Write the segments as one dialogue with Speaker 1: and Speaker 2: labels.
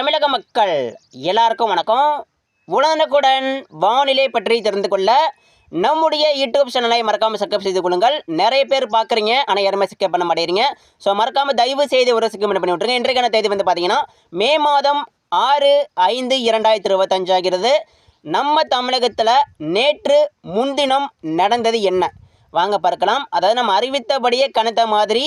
Speaker 1: தமிழக மக்கள் எல்லாருக்கும் வணக்கம். உடனுக்குடன் வானிலை பற்றி தெரிந்து கொள்ள நம்முடைய யூடியூப் சேனலை மறக்காமல் சப்ஸ்கிரைப் செய்து கொள்ளுங்கள். நிறைய பேர் பார்க்குறீங்க ஆனால் யாருமே சப்ஸ்கிரைப் பண்ண மாட்டேறீங்க ஸோ மறக்காமல் தயவு செய்து ஒரு சப்ஸ்கிரைப் பண்ணி விட்டுருங்க. இன்றைக்கான தேதி வந்து பார்த்தீங்கன்னா மே மாதம் ஆறு ஐந்து இரண்டாயிரத்தி இருபத்தஞ்சு ஆகிறது. நம்ம தமிழகத்தில் நேற்று முன்தினம் நடந்தது என்ன? வாங்க பார்க்கலாம். அதாவது நம்ம அறிவித்தபடியே கணித்த மாதிரி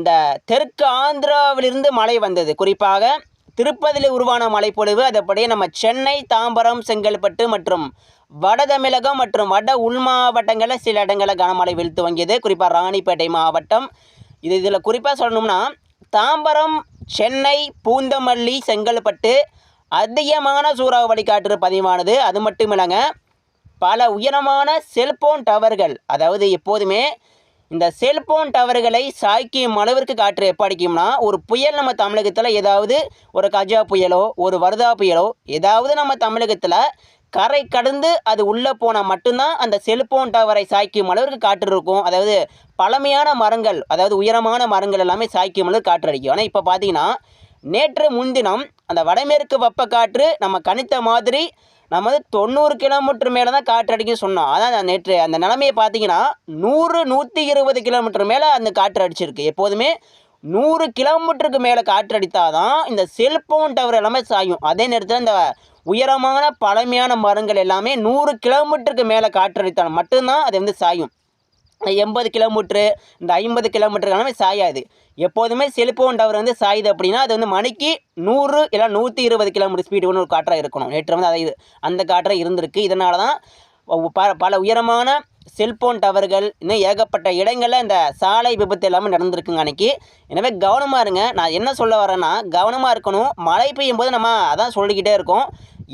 Speaker 1: இந்த தெற்கு ஆந்திராவிலிருந்து மழை வந்தது. குறிப்பாக திருப்பதியில் உருவான மழைப்பொழிவு அதுபடியே நம்ம சென்னை தாம்பரம் செங்கல்பட்டு மற்றும் வட தமிழகம் மற்றும் வட உள் மாவட்டங்களில் சில இடங்களில் கனமழை வீழ்த்து துவங்கியது. குறிப்பாக ராணிப்பேட்டை மாவட்டம். இது இதில் குறிப்பாக சொல்லணும்னா தாம்பரம் சென்னை பூந்தமல்லி செங்கல்பட்டு அதிகமான சூறாவளி காற்று பதிவானது. அது மட்டும் இல்லைங்க பல உயரமான செல்போன் டவர்கள் அதாவது எப்போதுமே இந்த செல்போன் டவர்களை சாய்க்கும் அளவிற்கு காற்று எப்படிக்கும்னா ஒரு புயல் நம்ம தமிழகத்தில் ஏதாவது ஒரு கஜா புயலோ ஒரு வருதா புயலோ ஏதாவது நம்ம தமிழகத்தில் கரை கடந்து அது உள்ளே போனால் மட்டும்தான் அந்த செல்போன் டவரை சாய்க்கும் அளவிற்கு காற்று இருக்கும். அதாவது பழமையான மரங்கள் அதாவது உயரமான மரங்கள் எல்லாமே சாய்க்கும் அளவுக்கு காற்று அடிக்கும். ஆனால் இப்போ பார்த்தீங்கன்னா நேற்று முன்தினம் அந்த வடமேற்கு வெப்பக்காற்று நம்ம கணித்த மாதிரி நம்ம வந்து தொண்ணூறு கிலோமீட்டர் மேலே தான் காற்று அடிக்கும் சொன்னோம். அதான் அந்த நேற்று அந்த நிலமையை பார்த்தீங்கன்னா நூறு நூற்றி இருபது கிலோமீட்டர் மேலே அந்த காற்று அடிச்சிருக்கு. எப்போதுமே நூறு கிலோமீட்டருக்கு மேலே காற்று அடித்தாதான் இந்த செல்ஃபோன் டவர் எல்லாமே சாயும். அதே நேரத்தில் இந்த உயரமான பழமையான மரங்கள் எல்லாமே நூறு கிலோமீட்டருக்கு மேலே காற்று அடித்தால் மட்டும்தான் அது வந்து சாயும். எண்பது கிலோமீட்ரு இந்த ஐம்பது கிலோமீட்டர் எல்லாமே சாயாது. எப்போதுமே செல்போன் டவர் வந்து சாயுது அப்படின்னா அது வந்து மணிக்கு நூறு இல்லை நூற்றி இருபது கிலோமீட்டர் ஸ்பீடு ஒன்று ஒரு காற்றாக இருக்கணும். நேற்று வந்து அதை அந்த காற்றாக இருந்திருக்கு. இதனால தான் ப பல உயரமான செல்போன் டவர்கள் இன்னும் ஏகப்பட்ட இடங்களில் இந்த சாலை விபத்து எல்லாமே நடந்திருக்குங்க அன்றைக்கி எனவே கவனமாக இருங்க. நான் என்ன சொல்ல வரேன்னா கவனமாக இருக்கணும். மழை பெய்யும் போது நம்ம அதான் சொல்லிக்கிட்டே இருக்கோம்.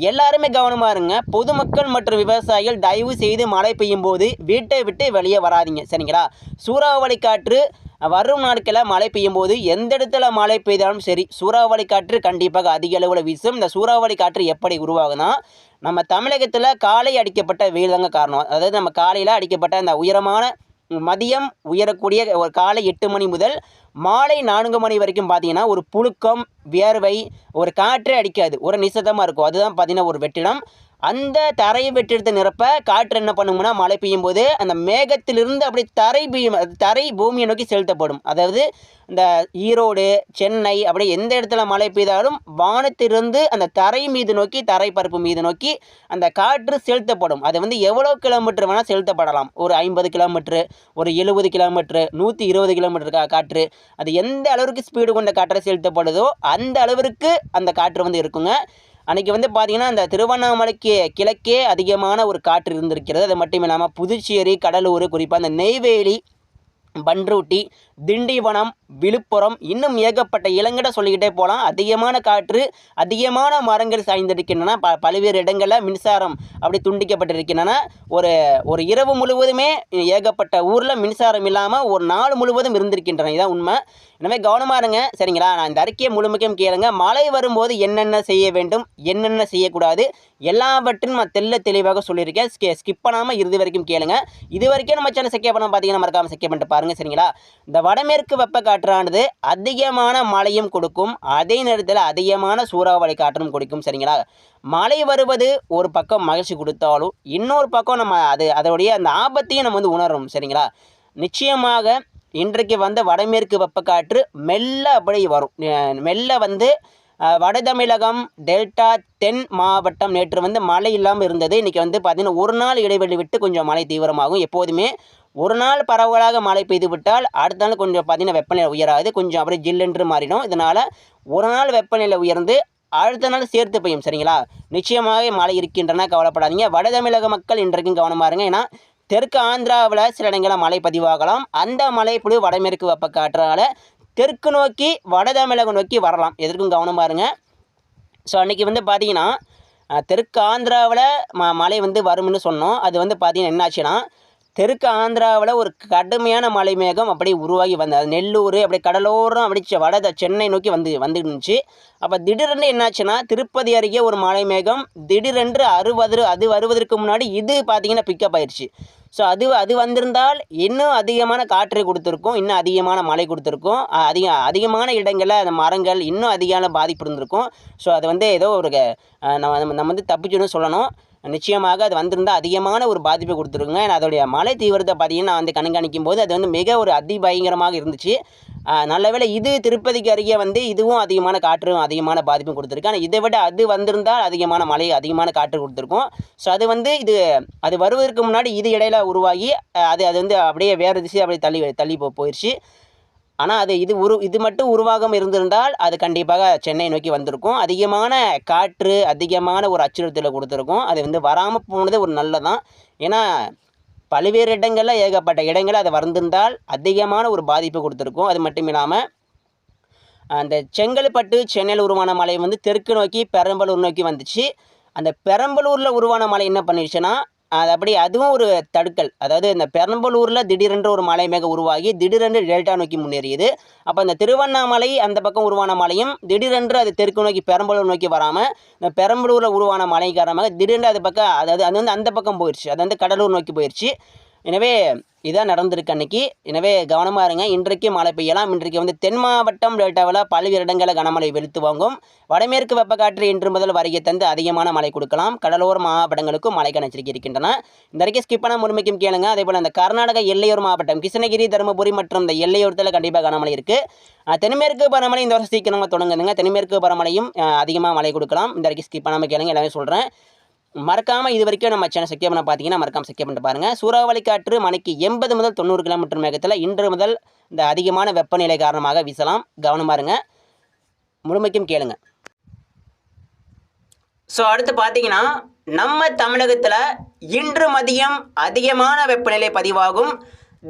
Speaker 1: எல்லாருமே கவனமாக இருங்க. பொதுமக்கள் மற்றும் விவசாயிகள் தயவு செய்து மழை பெய்யும் போது வீட்டை விட்டு வெளியே வராதிங்க. சரிங்களா? சூறாவளி காற்று வரும் நாட்களில் மழை பெய்யும் போது எந்த இடத்துல மழை பெய்தாலும் சரி சூறாவளி காற்று கண்டிப்பாக அதிக அளவில் வீசும். இந்த சூறாவளி காற்று எப்படி உருவாகுனா நம்ம தமிழகத்தில் காலை அடிக்கப்பட்ட வெயில் தாங்க காரணம். அதாவது நம்ம காலையில் அடிக்கப்பட்ட அந்த உயரமான மதியம் உயரக்கூடிய ஒரு காலை எட்டு மணி முதல் மாலை நான்கு மணி வரைக்கும் பார்த்தீங்கன்னா ஒரு புழுக்கம் வியர்வை ஒரு காற்றே அடிக்காது. ஒரு நிசத்தமாக இருக்கும். அதுதான் பார்த்தீங்கன்னா ஒரு வெற்றிடம். அந்த தரையை வெற்றிடத்தை நிரப்ப காற்று என்ன பண்ணும்னா மழை பெய்யும் போது அந்த மேகத்திலிருந்து அப்படி தரை பெய்யும் தரை பூமியை நோக்கி செலுத்தப்படும். அதாவது இந்த ஈரோடு சென்னை அப்படி எந்த இடத்துல மழை பெய்தாலும் வானத்திலிருந்து அந்த தரை மீது நோக்கி தரை மீது நோக்கி அந்த காற்று செலுத்தப்படும். அது வந்து எவ்வளோ கிலோமீட்டர் வேணால் செலுத்தப்படலாம். ஒரு ஐம்பது கிலோமீட்ரு ஒரு எழுபது கிலோமீட்ரு நூற்றி இருபது கிலோமீட்டருக்கா காற்று. அது எந்த அளவிற்கு ஸ்பீடு கொண்ட காற்றை செலுத்தப்படுதோ அந்த அளவிற்கு அந்த காற்று வந்து இருக்குங்க. அன்றைக்கி வந்து பார்த்திங்கன்னா அந்த திருவண்ணாமலைக்கு கிழக்கே அதிகமான ஒரு காற்று இருந்திருக்கிறது. அது மட்டும் இல்லாமல் புதுச்சேரி கடலூர் குறிப்பாக அந்த நெய்வேலி பன்ருட்டி திண்டிவனம் விழுப்புரம் இன்னும் ஏகப்பட்ட இளங்கடை சொல்லிக்கிட்டே போகலாம் அதிகமான காற்று அதிகமான மரங்கள் சாய்ந்திருக்கின்றன. ப பல்வேறு இடங்களில் மின்சாரம் அப்படி துண்டிக்கப்பட்டிருக்கின்றன. ஒரு ஒரு இரவு முழுவதுமே ஏகப்பட்ட ஊரில் மின்சாரம் இல்லாமல் ஒரு நாள் முழுவதும் இருந்திருக்கின்றன. இதுதான் உண்மை. எனவே கவனமாக இருங்க. சரிங்களா? நான் இந்த அறிக்கையை முழுமைக்கும் கேளுங்க. மழை வரும்போது என்னென்ன செய்ய வேண்டும்? என்னென்ன செய்யக்கூடாது? எல்லாவற்றையும் நான் தெல்ல தெளிவாக சொல்லியிருக்கேன். ஸ்கே ஸ்கிப் பண்ணாமல் இறுதி வரைக்கும் கேளுங்க. இது வரைக்கும் நம்ம சேனல் செக்கே பண்ண பார்த்தீங்கன்னா மறக்காமல் செக்கே பண்ணிட்டு பாருங்கள் சரிங்களா? இந்த வடமேற்கு வெப்ப காற்றானது அதிகமான மழையும் கொடுக்கும். அதே நேரத்தில் அதிகமான சூறாவளி காற்றும் கொடுக்கும். சரிங்களா? மழை வருவது ஒரு பக்கம் மகிழ்ச்சி கொடுத்தாலும் இன்னொரு பக்கம் நம்ம அது அதோடைய அந்த ஆபத்தையும் நம்ம வந்து உணரும் சரிங்களா? நிச்சயமாக இன்றைக்கு வந்த வடமேற்கு வெப்பக்காற்று மெல்ல அப்படி வரும். மெல்ல வந்து வட தமிழகம் டெல்டா தென் மாவட்டம் நேற்று வந்து மழை இல்லாமல் இருந்தது. இன்றைக்கி வந்து பார்த்திங்கன்னா ஒரு நாள் இடைவெளி விட்டு கொஞ்சம் மழை தீவிரமாகும். எப்போதுமே ஒரு நாள் பரவலாக மழை பெய்து விட்டால் அடுத்த நாள் கொஞ்சம் பார்த்திங்கன்னா வெப்பநிலை உயராது. கொஞ்சம் அப்படியே ஜில்லென்று மாறிடும். இதனால் ஒரு நாள் வெப்பநிலை உயர்ந்து அடுத்த நாள் சேர்த்து பெய்யும். சரிங்களா? நிச்சயமாக மழை இருக்கின்றன. கவலைப்படாதீங்க. வட தமிழக மக்கள் இன்றைக்கும் கவனமாக இருங்க. ஏன்னா தெற்கு ஆந்திராவில் சில இடங்களில் மழை பதிவாகலாம். அந்த மழைப்புழு புழு வடமேற்கு வெப்பக்காற்றால் தெற்கு நோக்கி வட தமிழகம் நோக்கி வரலாம். எதற்கும் கவனமாக இருங்க ஸோ அன்றைக்கி வந்து பார்த்தீங்கன்னா தெற்கு ஆந்திராவில் ம மழை வந்து வரும்னு சொன்னோம். அது வந்து பார்த்திங்கன்னா என்னாச்சுன்னா தெற்கு ஆந்திராவில் ஒரு கடுமையான மழை மேகம் அப்படியே உருவாகி வந்தது. அது நெல்லூர் அப்படியே கடலோரம் அப்படி வட சென்னை நோக்கி வந்து வந்துருந்துச்சு. அப்போ திடீரென்று என்னாச்சுன்னா திருப்பதி அருகே ஒரு மழை மேகம் திடீரென்று அறுபது அது வருவதற்கு முன்னாடி இது பார்த்தீங்கன்னா பிக்கப் ஆயிடுச்சு ஸோ அது அது வந்திருந்தால் இன்னும் அதிகமான காற்று கொடுத்துருக்கும் இன்னும் அதிகமான மழை கொடுத்துருக்கும் அதிக அதிகமான இடங்களில் அந்த மரங்கள் இன்னும் அதிகமான பாதிப்பு இருந்திருக்கும். ஸோ அது வந்து ஏதோ ஒரு நம்ம நம்ம- நம்ம வந்து தப்பிச்சுன்னு சொல்லணும். நிச்சயமாக அது வந்திருந்தால் அதிகமான ஒரு பாதிப்பை கொடுத்துருக்குங்க. ஏன்னா அதோடைய மழை தீவிரத்தை பார்த்தீங்கன்னா நான் வந்து கண்காணிக்கும் போது அது வந்து மிக ஒரு அதிபயங்கரமாக இருந்துச்சு. நல்லவேளை நல்ல இது திருப்பதிக்கு அருகே வந்து இதுவும் அதிகமான காற்றும் அதிகமான பாதிப்பும் கொடுத்துருக்கு. ஆனால் இதை விட அது வந்திருந்தால் அதிகமான மழை அதிகமான காற்று கொடுத்துருக்கும். ஸோ அது வந்து இது அது வருவதற்கு முன்னாடி இது இடையில உருவாகி அது அது வந்து அப்படியே வேறு திசை அப்படியே தள்ளி தள்ளி போ போயிடுச்சு ஆனால் அது இது உரு இது மட்டும் உருவாகம் இருந்திருந்தால் அது கண்டிப்பாக சென்னை நோக்கி வந்திருக்கும். அதிகமான காற்று அதிகமான ஒரு அச்சுறுத்தலை கொடுத்துருக்கும். அது வந்து வராமல் போனது ஒரு நல்லதான். ஏன்னா பல்வேறு இடங்களில் ஏகப்பட்ட இடங்களில் அது வந்திருந்தால் அதிகமான ஒரு பாதிப்பு கொடுத்துருக்கும். அது மட்டும் இல்லாமல் அந்த செங்கல்பட்டு சென்னையில் உருவான மலை வந்து தெற்கு நோக்கி பெரம்பலூர் நோக்கி வந்துச்சு. அந்த பெரம்பலூரில் உருவான மலை என்ன பண்ணிடுச்சுன்னா அது அப்படி அதுவும் ஒரு தடுக்கல். அதாவது இந்த பெரம்பலூரில் திடீரென்று ஒரு மலை மேக உருவாகி திடீரென்று டெல்டா நோக்கி முன்னேறியது. அப்போ இந்த திருவண்ணாமலை அந்த பக்கம் உருவான மலையும் திடீரென்று அது தெற்கு நோக்கி பெரம்பலூர் நோக்கி வராமல் இந்த பெரம்பலூரில் உருவான மலை காரணமாக திடீரென்று அது பக்கம் அதாவது அது வந்து அந்த பக்கம் போயிடுச்சு அது வந்து கடலூர் நோக்கி போயிடுச்சு எனவே இதான் நடந்திருக்கு அன்னைக்கு. எனவே கவனமாக இருங்க. இன்றைக்கு மழை பெய்யலாம். இன்றைக்கு வந்து தென் மாவட்டம் டெல்டாவில் பல்வேறு இடங்களில் கனமழை வெளுத்து வாங்கும். வடமேற்கு வெப்பக்காற்று இன்று முதல் வருகை தந்து அதிகமான மழை கொடுக்கலாம். கடலோர மாவட்டங்களுக்கும் மழை எச்சரிக்கை இருக்கின்றன. இந்த வரைக்கும் ஸ்கிப் பண்ண முழுமைக்கும் கேளுங்க. அதே போல் கர்நாடக எல்லையோர் மாவட்டம் கிருஷ்ணகிரி தருமபுரி மற்றும் இந்த எல்லையோரத்தில் கண்டிப்பாக கனமழை இருக்குது தென்மேற்கு பரமலை இந்த வருஷம் சீக்கிரமாக தொடங்குதுங்க. தென்மேற்கு பரமலையும் அதிகமாக மழை கொடுக்கலாம். இந்த வரைக்கும் ஸ்கிப் பண்ணாமல் கேளுங்க. எல்லாமே சொல்கிறேன் மறக்காமல் இது வரைக்கும் நம்ம சேனல் செக் பண்ண பார்த்தீங்கன்னா மறக்காம செக் பண்ணிட்டு பாருங்கள் சூறாவளி காற்று மணிக்கு எண்பது முதல் தொண்ணூறு கிலோமீட்டர் வேகத்தில் இன்று முதல் இந்த அதிகமான வெப்பநிலை காரணமாக வீசலாம். கவனமாக இருங்க முழுமைக்கும் கேளுங்க. ஸோ அடுத்து பார்த்தீங்கன்னா நம்ம தமிழகத்தில் இன்று மதியம் அதிகமான வெப்பநிலை பதிவாகும்.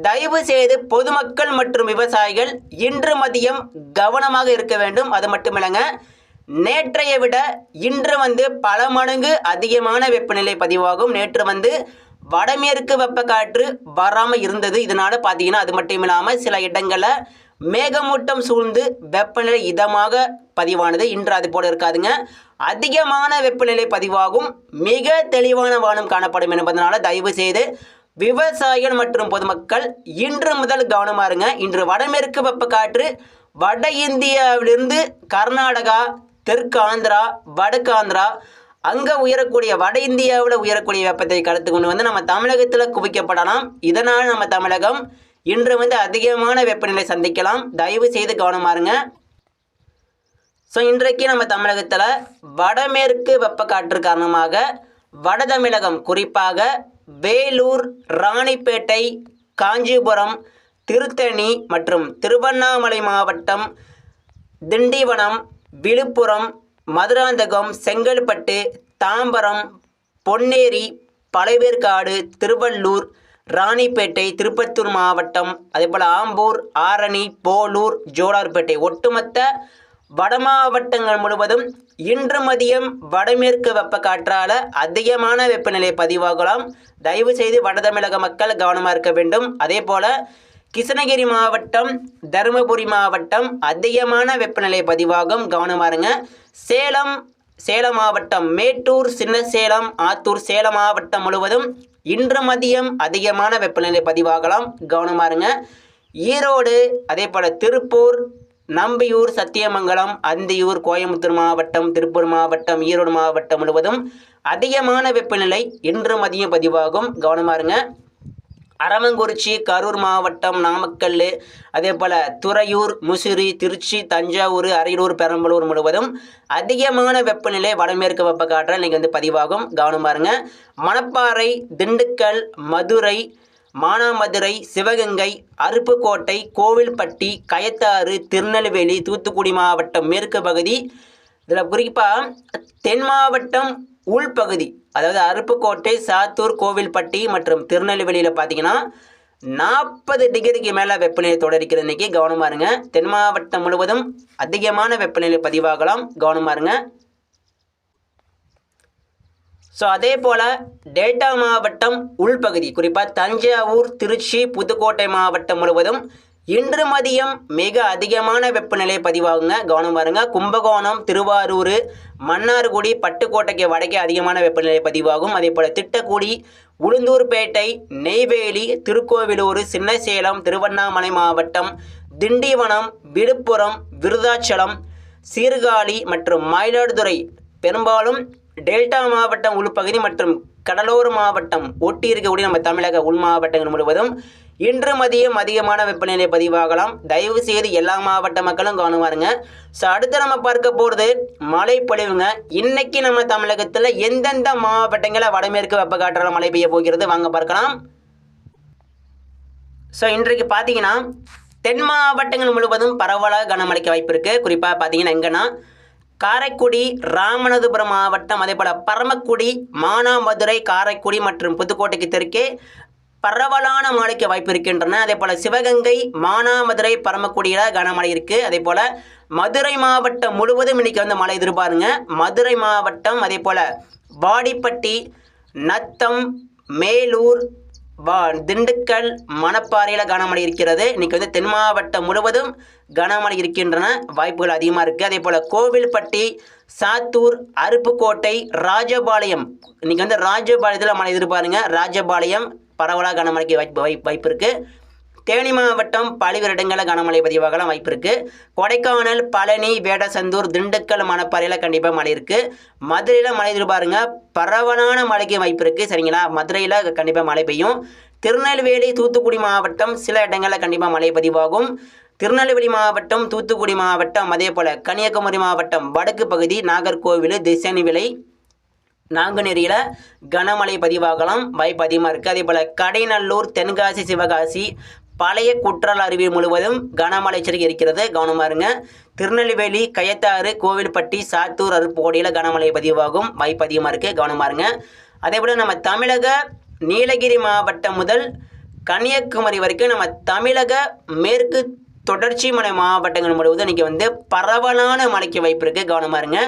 Speaker 1: தயவு செய்து பொதுமக்கள் மற்றும் விவசாயிகள் இன்று மதியம் கவனமாக இருக்க வேண்டும். அது மட்டும் இல்லைங்க நேற்றைய விட இன்று வந்து பல மடங்கு அதிகமான வெப்பநிலை பதிவாகும். நேற்று வந்து வடமேற்கு வெப்பக்காற்று வராமல் இருந்தது. இதனால் பார்த்தீங்கன்னா அது மட்டும் இல்லாமல் சில இடங்களில் மேகமூட்டம் சூழ்ந்து வெப்பநிலை இதமாக பதிவானது. இன்று அது போல இருக்காதுங்க. அதிகமான வெப்பநிலை பதிவாகும். மிக தெளிவான வானம் காணப்படும் என்பதனால தயவு செய்து விவசாயிகள் மற்றும் பொதுமக்கள் இன்று முதல் கவனமா இருங்க. இன்று வடமேற்கு வெப்பக்காற்று வட இந்தியாவிலிருந்து கர்நாடகா தெற்கு ஆந்திரா வடக்கு ஆந்திரா அங்கே உயரக்கூடிய வட இந்தியாவில் உயரக்கூடிய வெப்பத்தை கடத்து கொண்டு வந்து நம்ம தமிழகத்தில் குவிக்கப்படலாம். இதனால் நம்ம தமிழகம் இன்று வந்து அதிகமான வெப்பநிலை சந்திக்கலாம். தயவு செய்து கவனமாருங்க ஸோ இன்றைக்கு நம்ம தமிழகத்தில் வடமேற்கு வெப்பக்காற்று காரணமாக வட தமிழகம் குறிப்பாக வேலூர் ராணிப்பேட்டை காஞ்சிபுரம் திருத்தணி மற்றும் திருவண்ணாமலை மாவட்டம் திண்டிவனம் விழுப்புரம் மதுராந்தகம் செங்கல்பட்டு தாம்பரம் பொன்னேரி பழைவேற்காடு திருவள்ளூர் ராணிப்பேட்டை திருப்பத்தூர் மாவட்டம் அதேபோல் ஆம்பூர் ஆரணி போலூர் ஜோலார்பேட்டை. ஒட்டுமொத்த வட மாவட்டங்கள் முழுவதும் இன்று மதியம் வடமேற்கு வெப்பக்காற்றால் அதிகமான வெப்பநிலை பதிவாகலாம். தயவு செய்து வட தமிழக மக்கள் கவனமாக இருக்க வேண்டும். அதே போல் கிருஷ்ணகிரி மாவட்டம் தருமபுரி மாவட்டம் அதிகமான வெப்பநிலை பதிவாகும். கவனமாருங்க சேலம் சேலம் மாவட்டம் மேட்டூர் சின்ன சேலம் ஆத்தூர் சேலம் மாவட்டம் முழுவதும் இன்று மதியம் அதிகமான வெப்பநிலை பதிவாகலாம். கவனமாருங்க ஈரோடு அதே போல் திருப்பூர் நம்பியூர் சத்தியமங்கலம் அந்தியூர் கோயம்புத்தூர் மாவட்டம் திருப்பூர் மாவட்டம் ஈரோடு மாவட்டம் முழுவதும் அதிகமான வெப்பநிலை இன்று மதியம் பதிவாகும். கவனமாருங்க அரவங்குறிச்சி கரூர் மாவட்டம் நாமக்கல் அதே போல் துறையூர் முசிறி திருச்சி தஞ்சாவூர் அரியலூர் பெரம்பலூர் முழுவதும் அதிகமான வெப்பநிலை வடமேற்கு வெப்பக்காற்றால் இன்றைக்கி வந்து பதிவாகும். கவனமாருங்க மணப்பாறை திண்டுக்கல் மதுரை மானாமதுரை சிவகங்கை அருப்புக்கோட்டை கோவில்பட்டி கயத்தாறு திருநெல்வேலி தூத்துக்குடி மாவட்டம் மேற்கு பகுதி. இதில் குறிப்பாக தென் மாவட்டம் உள்பகுதி அதாவது அருப்புக்கோட்டை சாத்தூர் கோவில்பட்டி மற்றும் திருநெல்வேலியில் பார்த்தீங்கன்னா நாற்பது டிகிரிக்கு மேலே வெப்பநிலை தொடர்கிறது. இன்றைக்கி கவனமாக இருங்க. தென் மாவட்டம் முழுவதும் அதிகமான வெப்பநிலை பதிவாகலாம். கவனமாக இருங்க. ஸோ அதே போல் டேட்டா மாவட்டம் உள்பகுதி குறிப்பாக தஞ்சாவூர் திருச்சி புதுக்கோட்டை மாவட்டம் முழுவதும் இன்று மதியம் மிக அதிகமான வெப்பநிலை பதிவாகுங்க. கவனம் பாருங்க. கும்பகோணம் திருவாரூர் மன்னார்குடி பட்டுக்கோட்டைக்கு வடக்கே அதிகமான வெப்பநிலை பதிவாகும். அதே போல் திட்டக்குடி உளுந்தூர்பேட்டை நெய்வேலி திருக்கோவிலூர் சின்னசேலம் திருவண்ணாமலை மாவட்டம் திண்டிவனம் விழுப்புரம் விருதாச்சலம் சீர்காழி மற்றும் மயிலாடுதுறை. பெரும்பாலும் டெல்டா மாவட்டம் உள்பகுதி மற்றும் கடலோர மாவட்டம் ஒட்டி இருக்கக்கூடிய நம்ம தமிழக உள் மாவட்டங்கள் முழுவதும் இன்று மதியம் அதிகமான வெப்பநிலை பதிவாகலாம். தயவு செய்து எல்லா மாவட்ட மக்களும் கவனமாருங்க ஸோ அடுத்து நம்ம பார்க்க போகிறது மழை பொழிவுங்க இன்னைக்கு நம்ம தமிழகத்தில் எந்தெந்த மாவட்டங்களில் வடமேற்கு வெப்பக்காற்றால் மழை பெய்ய போகிறது? வாங்க பார்க்கலாம். ஸோ இன்றைக்கு பார்த்தீங்கன்னா தென் மாவட்டங்கள் முழுவதும் பரவலாக கனமழைக்கு வாய்ப்பு இருக்குது குறிப்பாக பார்த்தீங்கன்னா எங்கன்னா காரைக்குடி ராமநாதபுரம் மாவட்டம் அதே போல் பரமக்குடி மானாமதுரை காரைக்குடி மற்றும் புதுக்கோட்டைக்கு தெற்கே பரவலான மழைக்கு வாய்ப்பு இருக்கின்றன. அதே போல் சிவகங்கை மானாமதுரை பரமக்குடியில் கனமழை இருக்குது அதே போல் மதுரை மாவட்டம் முழுவதும் இன்றைக்கி வந்து மழை எதிர்பாருங்க. மதுரை மாவட்டம் அதே போல் வாடிப்பட்டி நத்தம் மேலூர் வா திண்டுக்கல் மணப்பாறையில் கனமழை இருக்கிறது. இன்றைக்கி வந்து தென் மாவட்டம் முழுவதும் கனமழை இருக்கின்றன. வாய்ப்புகள் அதிகமாக இருக்குது அதே போல் கோவில்பட்டி சாத்தூர் அருப்புக்கோட்டை ராஜபாளையம். இன்றைக்கி வந்து ராஜபாளையத்தில் மழை எதிர்பாருங்க. ராஜபாளையம் பரவலாக கனமழைக்கு வாய்ப்பு வாய்ப்பு வாய்ப்பு இருக்குது தேனி மாவட்டம் பல்வேறு இடங்களில் கனமழை பதிவாகலாம் வாய்ப்பு இருக்குது கொடைக்கானல் பழனி வேடசந்தூர் திண்டுக்கல் மணப்பாறையில் கண்டிப்பாக மழை இருக்குது மதுரையில் மழை எதிர்பாருங்க பரவலான மழைக்கு வாய்ப்பு இருக்குது சரிங்களா? மதுரையில் கண்டிப்பாக மழை பெய்யும். திருநெல்வேலி தூத்துக்குடி மாவட்டம் சில இடங்களில் கண்டிப்பாக மழை பதிவாகும். திருநெல்வேலி மாவட்டம் தூத்துக்குடி மாவட்டம் அதே போல் கன்னியாகுமரி மாவட்டம் வடக்கு பகுதி நாகர்கோவில் திசைனிவிலை நாங்குநேரியில் கனமழை பதிவாகலாம் வாய்ப்பு அதிகமாக இருக்குது அதே போல் கடைநல்லூர் தென்காசி சிவகாசி பழைய குற்றால அருவி முழுவதும் கனமழை எச்சரிக்கை இருக்கிறது. கவனமாக இருங்க. திருநெல்வேலி கயத்தாறு கோவில்பட்டி சாத்தூர் அருப்புக்கோடியில் கனமழை பதிவாகும். வாய்ப்பு அதிகமாக இருக்குது கவனமாக இருங்க. அதே போல் நம்ம தமிழக நீலகிரி மாவட்டம் முதல் கன்னியாகுமரி வரைக்கும் நம்ம தமிழக மேற்கு தொடர்ச்சி மலை மாவட்டங்கள் முழுவதும் இன்றைக்கி வந்து பரவலான மழைக்கு வாய்ப்பு இருக்குது கவனமாக இருங்க.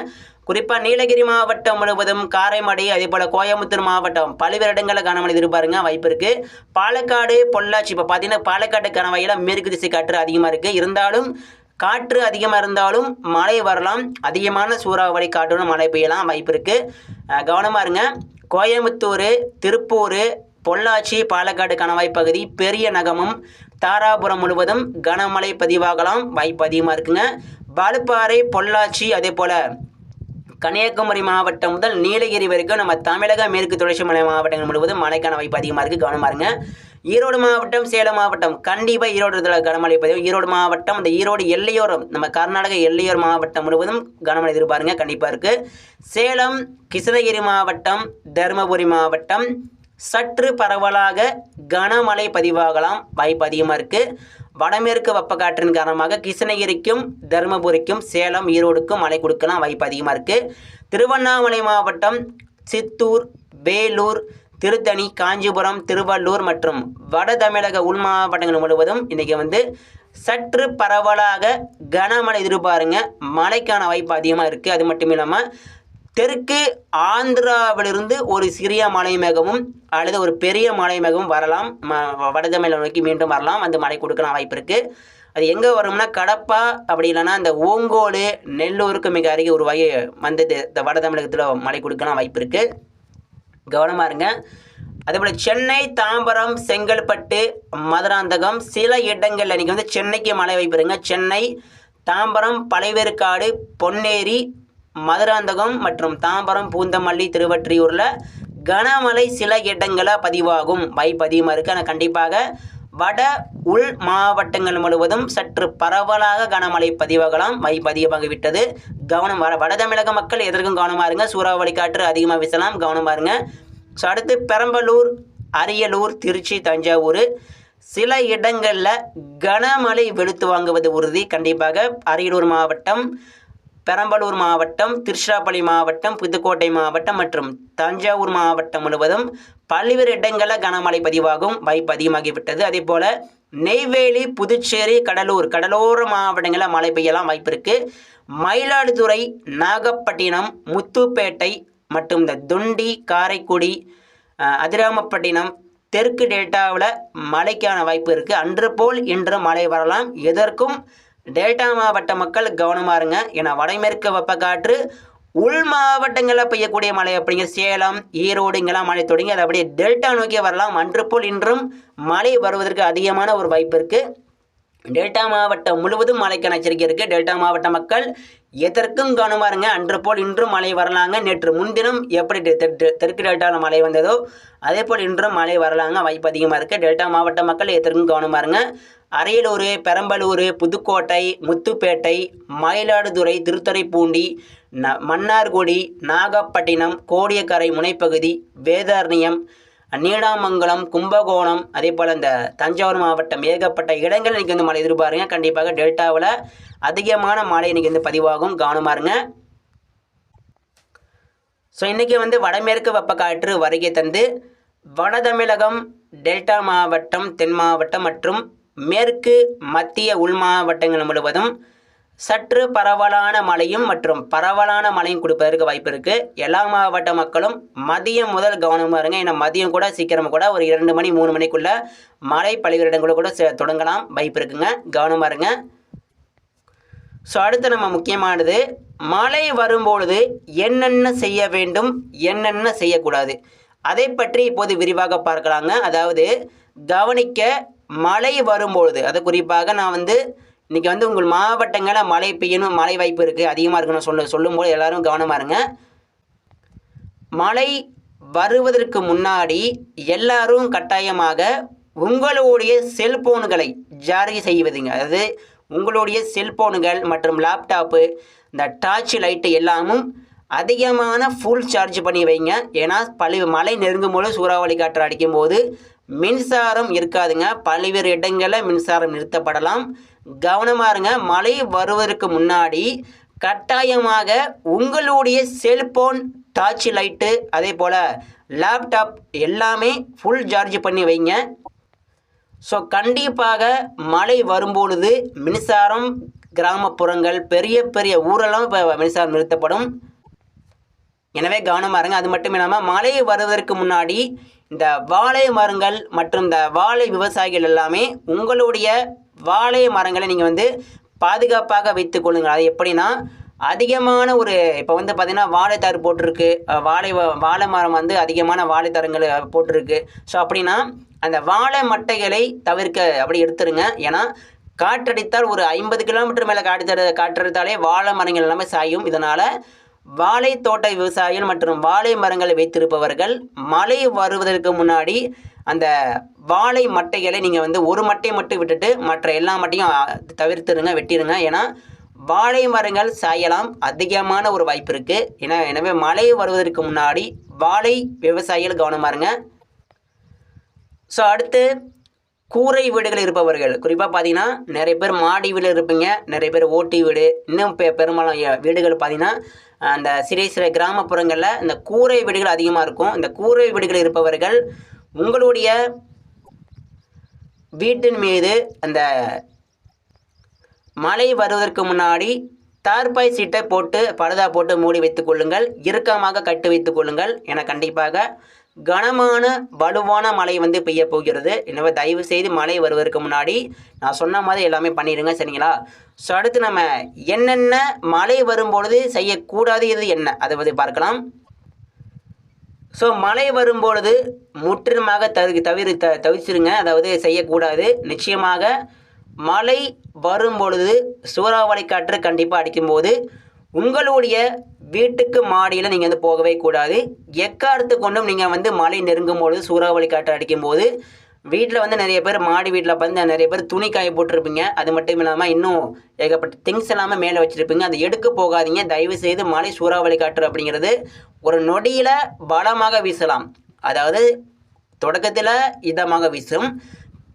Speaker 1: குறிப்பாக நீலகிரி மாவட்டம் முழுவதும் காரைமடை அதே போல் கோயம்புத்தூர் மாவட்டம் பல்வேறு இடங்களில் கனமழை எதிர்பாருங்க வாய்ப்பு இருக்குது பாலக்காடு பொள்ளாச்சி இப்போ பார்த்தீங்கன்னா பாலக்காடு கணவாயில் மேற்கு திசை காற்று அதிகமாக இருக்குது இருந்தாலும் காற்று அதிகமாக இருந்தாலும் மழை வரலாம். அதிகமான சூறாவளி காற்றுடன் மழை பெய்யலாம் வாய்ப்பு இருக்குது கவனமாக இருங்க. கோயம்புத்தூர் திருப்பூர் பொள்ளாச்சி பாலக்காடு கணவாய் பகுதி பெரிய நகமும் தாராபுரம் முழுவதும் கனமழை பதிவாகலாம் வாய்ப்பு அதிகமாக இருக்குங்க. வால்பாறை பொள்ளாச்சி அதே போல் கன்னியாகுமரி மாவட்டம் முதல் நீலகிரி வரைக்கும் நம்ம தமிழக மேற்கு தொடர்ச்சி மலை மாவட்டங்கள் முழுவதும் மழைக்கான வாய்ப்பு அதிகமாக இருக்குது கவனமாக இருங்க. ஈரோடு மாவட்டம் சேலம் மாவட்டம் கண்டிப்பாக ஈரோடு கனமழை பதிவு ஈரோடு மாவட்டம் அந்த ஈரோடு எல்லையோரம் நம்ம கர்நாடக எல்லையோர் மாவட்டம் முழுவதும் கனமழை எதிர்பாருங்க. கண்டிப்பாக இருக்குது சேலம் கிருஷ்ணகிரி மாவட்டம் தருமபுரி மாவட்டம் சற்று பரவலாக கனமழை பதிவாகலாம். வாய்ப்பு அதிகமாக இருக்குது வடமேற்கு வெப்பக்காற்றின் காரணமாக கிருஷ்ணகிரிக்கும் தருமபுரிக்கும் சேலம் ஈரோடுக்கும் மழை கொடுக்கலாம் வாய்ப்பு அதிகமாக இருக்குது திருவண்ணாமலை மாவட்டம் சித்தூர் வேலூர் திருத்தணி காஞ்சிபுரம் திருவள்ளூர் மற்றும் வட தமிழக உள் மாவட்டங்கள் முழுவதும் இன்றைக்கி வந்து சற்று பரவலாக கனமழை எதிர்பாருங்க. மழைக்கான வாய்ப்பு அதிகமாக இருக்குது அது மட்டும் இல்லாமல் தெற்கு ஆந்திராவிலிருந்து ஒரு சிறிய மலை மேகமும் அல்லது ஒரு பெரிய மலை மேகமும் வரலாம். ம- வடதமிழை நோக்கி மீண்டும் வரலாம். அந்த மழை கொடுக்கலாம் வாய்ப்பு இருக்குது அது எங்கே வரும்னா கடப்பா அப்படி இல்லைன்னா இந்த ஓங்கோடு நெல்லூருக்கு மிக அருகே ஒரு வகை வந்து இந்த- இந்த வட தமிழகத்தில் மழை கொடுக்கலாம் வாய்ப்பு இருக்குது கவனமாக இருங்க. அதேபோல் சென்னை தாம்பரம் செங்கல்பட்டு மதுராந்தகம் சில இடங்களில் இன்றைக்கி வந்து சென்னைக்கு மழை வாய்ப்பு இருங்க சென்னை தாம்பரம் பழைவேற்காடு பொன்னேரி மதுராந்தகம் மற்றும் தாம்பரம் பூந்தமல்லி திருவற்றியூரில் கனமழை சில இடங்களில் பதிவாகும். வாய்ப்பு அதிகமாக இருக்குது ஆனால் கண்டிப்பாக வட உள் மாவட்டங்கள் முழுவதும் சற்று பரவலாக கனமழை பதிவாகலாம். வாய்ப்பு அதிகமாக விட்டது. கவனம் வர வட தமிழக மக்கள் எதற்கும் கவனமாக இருங்க. சூறாவளி காற்று அதிகமாக வீசலாம். கவனமாக இருங்க. ஸோ அடுத்து பெரம்பலூர் அரியலூர் திருச்சி தஞ்சாவூர். சில இடங்களில் கனமழை வெளுத்து வாங்குவது உறுதி. கண்டிப்பாக அரியலூர் மாவட்டம் பெரம்பலூர் மாவட்டம் திருச்சிராப்பள்ளி மாவட்டம் புதுக்கோட்டை மாவட்டம் மற்றும் தஞ்சாவூர் மாவட்டம் முழுவதும் பல்வேறு இடங்களில் கனமழை பதிவாகும் வாய்ப்பு அதிகமாகிவிட்டது. அதே போல் நெய்வேலி புதுச்சேரி கடலூர் கடலோர மாவட்டங்களில் மழை பெய்யலாம் வாய்ப்பு இருக்குது மயிலாடுதுறை நாகப்பட்டினம் முத்துப்பேட்டை மற்றும் இந்த துண்டி காரைக்குடி அதிராமப்பட்டினம் தெற்கு டெல்டாவில் மழைக்கான வாய்ப்பு இருக்குது அன்று போல் இன்று மழை வரலாம். எதற்கும் டெல்டா மாவட்ட மக்கள் கவனமாக இருங்க. ஏன்னா வடமேற்கு வெப்பக்காற்று உள் மாவட்டங்களில் பெய்யக்கூடிய மழை அப்படிங்கிற சேலம் ஈரோடு இங்கெல்லாம் மழை தொடங்கி அது அப்படியே டெல்டா நோக்கி வரலாம். அன்று போல் இன்றும் மழை வருவதற்கு அதிகமான ஒரு வாய்ப்பு இருக்குது டெல்டா மாவட்டம் முழுவதும் மழைக்கான எச்சரிக்கை இருக்குது டெல்டா மாவட்ட மக்கள் எதற்கும் கவனமாக இருங்க. அன்று போல் இன்றும் மழை வரலாங்க. நேற்று முன்தினம் எப்படி தெ- தெற்கு டெல்டாவில் மழை வந்ததோ அதே போல் இன்றும் மழை வரலாங்க. வாய்ப்பு அதிகமாக இருக்குது டெல்டா மாவட்ட மக்கள் எதற்கும் கவனமாக இருங்க. அரியலூர் பெரம்பலூர் புதுக்கோட்டை முத்துப்பேட்டை மயிலாடுதுறை திருத்துறைப்பூண்டி ந மன்னார்குடி நாகப்பட்டினம் கோடியக்கரை முனைப்பகுதி வேதாரண்யம் நீடாமங்கலம் கும்பகோணம் அதே போல் இந்த தஞ்சாவூர் மாவட்டம் ஏகப்பட்ட இடங்கள் இன்றைக்கி வந்து மழை எதிர்பாருங்க. கண்டிப்பாக டெல்டாவில் அதிகமான மழை இன்றைக்கி வந்து பதிவாகும். கவனமாக இருங்க. ஸோ இன்றைக்கி வந்து வடமேற்கு வெப்பக்காற்று வருகை தந்து வட தமிழகம் டெல்டா மாவட்டம் தென் மாவட்டம் மற்றும் மேற்கு மத்திய உள் மாவட்டங்கள் முழுவதும் சற்று பரவலான மழையும் மற்றும் பரவலான மழையும் கொடுப்பதற்கு வாய்ப்பு இருக்குது எல்லா மாவட்ட மக்களும் மதியம் முதல் கவனமாக இருங்க. ஏன்னா மதியம் கூட சீக்கிரம் கூட ஒரு இரண்டு மணி மூணு மணிக்குள்ளே மழை பல்வேறு இடங்களில் கூட தொடங்கலாம். வாய்ப்பு இருக்குங்க. கவனமாக இருங்க. ஸோ அடுத்து நம்ம முக்கியமானது மழை வரும்பொழுது என்னென்ன செய்ய வேண்டும் என்னென்ன செய்யக்கூடாது? அதை பற்றி இப்போது விரிவாக பார்க்கலாங்க. அதாவது கவனிக்க மழை வரும்பொழுது அது குறிப்பாக நான் வந்து இன்றைக்கி வந்து உங்கள் மாவட்டங்களில் மழை பெய்யணும் மழை வாய்ப்பு இருக்குது அதிகமாக இருக்குன்னு சொல்ல சொல்லும்போது எல்லோரும் கவனமாக இருங்க. மழை வருவதற்கு முன்னாடி எல்லாரும் கட்டாயமாக உங்களுடைய செல்போன்களை ஜாரி செய்வதுங்க. அதாவது உங்களுடைய செல்போன்கள் மற்றும் லேப்டாப்பு இந்த டார்ச் லைட்டு எல்லாமும் அதிகமான ஃபுல் சார்ஜ் பண்ணி வைங்க. ஏன்னா பழி மழை நெருங்கும் போது சூறாவளி காற்று அடிக்கும்போது மின்சாரம் இருக்காதுங்க. பல்வேறு இடங்களில் மின்சாரம் நிறுத்தப்படலாம். கவனமாக இருங்க. மழை வருவதற்கு முன்னாடி கட்டாயமாக உங்களுடைய செல்போன் டார்ச் லைட்டு அதே போல் லேப்டாப் எல்லாமே ஃபுல் சார்ஜ் பண்ணி வைங்க. ஸோ கண்டிப்பாக மழை வரும்பொழுது மின்சாரம் கிராமப்புறங்கள் பெரிய பெரிய ஊரெல்லாம் இப்போ மின்சாரம் நிறுத்தப்படும். எனவே கவனமாக இருங்க. அது மட்டும் இல்லாமல் மழை வருவதற்கு முன்னாடி இந்த வாழை மரங்கள் மற்றும் இந்த வாழை விவசாயிகள் எல்லாமே உங்களுடைய வாழை மரங்களை நீங்கள் வந்து பாதுகாப்பாக வைத்து கொள்ளுங்கள். அது எப்படின்னா அதிகமான ஒரு இப்போ வந்து பார்த்திங்கன்னா வாழைத்தார் போட்டிருக்கு. வாழை வாழை மரம் வந்து அதிகமான வாழைத்தரங்கள் போட்டிருக்கு. ஸோ அப்படின்னா அந்த வாழை மட்டைகளை தவிர்க்க அப்படி எடுத்துருங்க. ஏன்னா காற்றடித்தால் ஒரு ஐம்பது கிலோமீட்டர் மேலே காற்று காற்றடித்தாலே வாழை மரங்கள் எல்லாமே சாயும். இதனால் வாழை தோட்ட விவசாயிகள் மற்றும் வாழை மரங்களை வைத்திருப்பவர்கள் மழை வருவதற்கு முன்னாடி அந்த வாழை மட்டைகளை நீங்கள் வந்து ஒரு மட்டை மட்டும் விட்டுட்டு மற்ற எல்லா மட்டையும் தவிர்த்துருங்க வெட்டிடுங்க ஏன்னா வாழை மரங்கள் சாயலாம் அதிகமான ஒரு வாய்ப்பு இருக்குது ஏன்னா எனவே மழை வருவதற்கு முன்னாடி வாழை விவசாயிகள் கவனமாக இருங்க. ஸோ அடுத்து கூரை வீடுகள் இருப்பவர்கள். குறிப்பாக பார்த்தீங்கன்னா நிறைய பேர் மாடி வீடு இருப்பீங்க நிறைய பேர் ஓட்டி வீடு இன்னும் பெ பெரும்பாலும் வீடுகள் பார்த்தீங்கன்னா அந்த சிறிய சிறிய கிராமப்புறங்களில் இந்த கூரை வீடுகள் அதிகமாக இருக்கும். இந்த கூரை வீடுகள் இருப்பவர்கள் உங்களுடைய வீட்டின் மீது அந்த மழை வருவதற்கு முன்னாடி தார்பாய் சீட்டை போட்டு பழுதா போட்டு மூடி வைத்துக் கொள்ளுங்கள். இறுக்கமாக கட்டி வைத்துக் கொள்ளுங்கள். என கண்டிப்பாக கனமான வலுவான மழை வந்து பெய்ய போகிறது. எனவே தயவு செய்து மழை வருவதற்கு முன்னாடி நான் சொன்ன மாதிரி எல்லாமே பண்ணிடுங்க சரிங்களா? ஸோ அடுத்து நம்ம என்னென்ன மழை வரும்பொழுது செய்யக்கூடாது இது என்ன? அதை பற்றி பார்க்கலாம். ஸோ மழை வரும்பொழுது முற்றிலுமாக தவி தவிர த தவிர்ச்சிருங்க அதாவது செய்யக்கூடாது. நிச்சயமாக மழை வரும்பொழுது சூறாவளி காற்று கண்டிப்பாக அடிக்கும்போது உங்களுடைய வீட்டுக்கு மாடியில் நீங்கள் வந்து போகவே கூடாது. எக்காரத்து கொண்டும் நீங்கள் வந்து மழை நெருங்கும் பொழுது சூறாவளி காற்று அடிக்கும்போது வீட்டில் வந்து நிறைய பேர் மாடி வீட்டில் வந்து நிறைய பேர் துணி காய போட்டிருப்பீங்க. அது மட்டும் இல்லாமல் இன்னும் ஏகப்பட்ட திங்ஸ் எல்லாமே மேலே வச்சுருப்பீங்க. அதை எடுக்க போகாதீங்க. தயவு செய்து மழை சூறாவளி காற்று அப்படிங்கிறது ஒரு நொடியில் பலமாக வீசலாம். அதாவது தொடக்கத்தில் இதமாக வீசும்.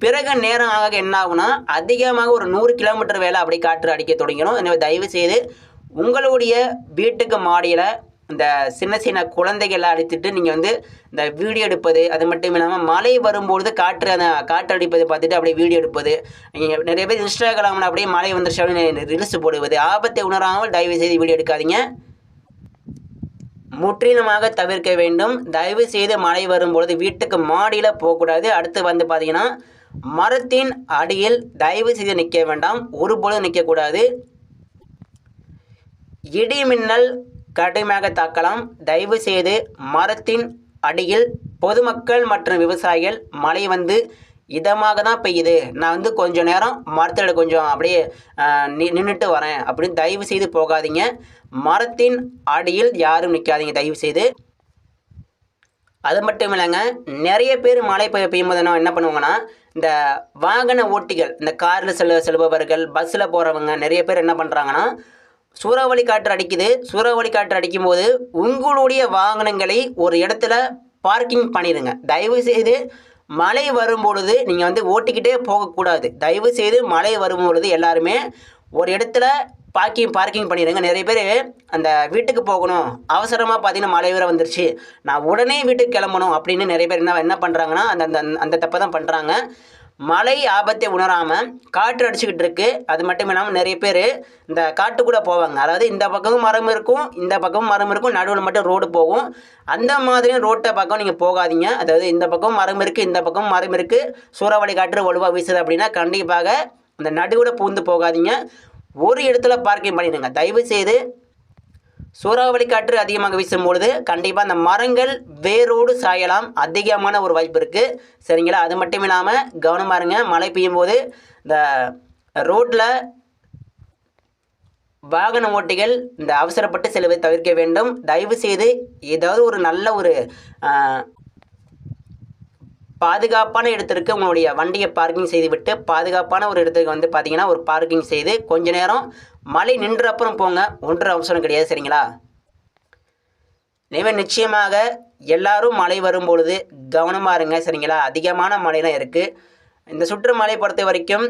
Speaker 1: பிறகு நேரம் ஆக என்ன ஆகுனா அதிகமாக ஒரு நூறு கிலோமீட்டர் வேலை அப்படி காற்று அடிக்க தொடங்கிடும். எனவே தயவு செய்து உங்களுடைய வீட்டுக்கு மாடியில் இந்த சின்ன சின்ன குழந்தைகளை அடித்துட்டு நீங்கள் வந்து இந்த வீடியோ எடுப்பது அது மட்டும் இல்லாமல் மழை வரும்பொழுது காற்று அந்த காற்று அடிப்பதை பார்த்துட்டு அப்படியே வீடியோ எடுப்பது. நீங்கள் நிறைய பேர் இன்ஸ்டாகிராமில் அப்படியே மழை வந்துருச்சு ரில்ஸ் போடுவது. ஆபத்தை உணராமல் தயவு செய்து வீடியோ எடுக்காதீங்க. முற்றிலுமாக தவிர்க்க வேண்டும். தயவு செய்து மழை வரும்பொழுது வீட்டுக்கு மாடியில் போகக்கூடாது. அடுத்து வந்து பார்த்தீங்கன்னா மரத்தின் அடியில் தயவு செய்து நிற்க வேண்டாம் ஒருபொழுதும் நிற்கக்கூடாது இடி மின்னல் கடுமையாக தாக்கலாம். தயவு செய்து மரத்தின் அடியில் பொதுமக்கள் மற்றும் விவசாயிகள் மழை வந்து இதமாக தான் பெய்யுது. நான் வந்து கொஞ்சம் நேரம் மரத்தில் கொஞ்சம் அப்படியே நின்றுட்டு வரேன். அப்படின்னு தயவு செய்து போகாதீங்க. மரத்தின் அடியில் யாரும் நிற்காதீங்க தயவு செய்து அது மட்டும் இல்லைங்க நிறைய பேர் மழை பெய்ய பெய்யும்போது என்ன என்ன பண்ணுவாங்கன்னா இந்த வாகன ஓட்டிகள் இந்த காரில் செல்ல செல்பவர்கள் பஸ்ஸில் போகிறவங்க நிறைய பேர் என்ன பண்ணுறாங்கன்னா சூறாவளி காற்று அடிக்குது. சூறாவளி காற்று அடிக்கும்போது உங்களுடைய வாகனங்களை ஒரு இடத்துல பார்க்கிங் பண்ணிடுங்க தயவு செய்து மழை வரும் பொழுது நீங்கள் வந்து ஓட்டிக்கிட்டே போகக்கூடாது. தயவு செய்து மழை வரும் பொழுது எல்லாருமே ஒரு இடத்துல பார்க்கிங் பார்க்கிங் பண்ணிடுங்க நிறைய பேர் அந்த வீட்டுக்கு போகணும். அவசரமாக பார்த்தீங்கன்னா மழை வேறு வந்துருச்சு. நான் உடனே வீட்டுக்கு கிளம்பணும் அப்படின்னு நிறைய பேர் என்ன என்ன பண்ணுறாங்கன்னா அந்த அந்த அந்த தப்பை தான் பண்ணுறாங்க மழை ஆபத்தை உணராமல் காற்று அடிச்சுக்கிட்டு இருக்கு. அது மட்டும் இல்லாமல் நிறைய பேர் இந்த காட்டுக்குள்ளே போவாங்க. அதாவது இந்த பக்கமும் மரம் இருக்கும் இந்த பக்கமும் மரம் இருக்கும் நடுவில் மட்டும் ரோடு போகும். அந்த மாதிரியும் ரோட்டை பக்கம் நீங்கள் போகாதீங்க. அதாவது இந்த பக்கம் மரம் இருக்குது இந்த பக்கம் மரம் இருக்குது சூறாவளி காற்று வலுவாக வீசுது அப்படின்னா கண்டிப்பாக அந்த நடுவில் பூந்து போகாதீங்க. ஒரு இடத்துல பார்க்கிங் பண்ணிடுங்க. தயவு செய்து சூறாவளி காற்று அதிகமாக வீசும் பொழுது கண்டிப்பாக அந்த மரங்கள் வேரோடு சாயலாம் அதிகமான ஒரு வாய்ப்பு இருக்குது சரிங்களா? அது மட்டும் இல்லாமல் கவனமாக இருங்க மழை பெய்யும் போது இந்த ரோட்டில் வாகன ஓட்டிகள் இந்த அவசரப்பட்டு செல்வதை தவிர்க்க வேண்டும். தயவு செய்து ஏதாவது ஒரு நல்ல ஒரு பாதுகாப்பான இடத்திற்கு உங்களுடைய வண்டியை பார்க்கிங் செய்துவிட்டு பாதுகாப்பான ஒரு இடத்துக்கு வந்து பார்த்தீங்கன்னா ஒரு பார்க்கிங் செய்து கொஞ்ச நேரம் மழை நின்ற அப்புறம் போங்க. ஒன்று அவசரம் கிடையாது சரிங்களா? எனவே நிச்சயமாக எல்லாரும் மழை வரும் பொழுது கவனமாக இருங்க சரிங்களா? அதிகமான மழைலாம் இருக்குது இந்த சுற்றுமலை பொறுத்த வரைக்கும்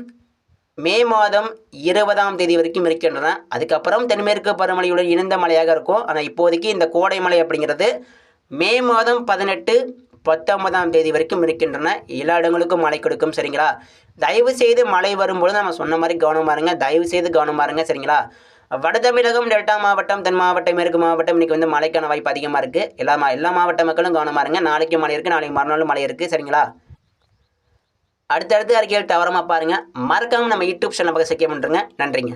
Speaker 1: மே மாதம் இருபதாம் தேதி வரைக்கும் இருக்கின்றன. அதுக்கப்புறம் தென்மேற்கு பருவமழையுடன் இணைந்த மழையாக இருக்கும். ஆனால் இப்போதைக்கு இந்த கோடை மலை அப்படிங்கிறது மே மாதம் பதினெட்டு பத்தொன்பதாம் தேதி வரைக்கும் இருக்கின்றன. எல்லா இடங்களுக்கும் மழை கொடுக்கும் சரிங்களா? தயவு செய்து மழை வரும்பொழுது நம்ம சொன்ன மாதிரி கவனமாக இருங்க. தயவு செய்து கவனமாக இருங்க சரிங்களா? வட தமிழகம் டெல்டா மாவட்டம் தென் மாவட்டம் மேற்கு மாவட்டம் இன்றைக்கி வந்து மழைக்கான வாய்ப்பு அதிகமாக இருக்குது எல்லா மா எல்லா மாவட்ட மக்களும் கவனமாக இருங்க. நாளைக்கு மழை இருக்குது நாளைக்கு மறுநாள் மழை இருக்குது சரிங்களா? அடுத்தடுத்து அறிக்கைகள் தவறமாக பாருங்கள் மறக்காமல் நம்ம யூடியூப் சேனல் பக்கம் செக்கே பண்ணுறேங்க நன்றிங்க.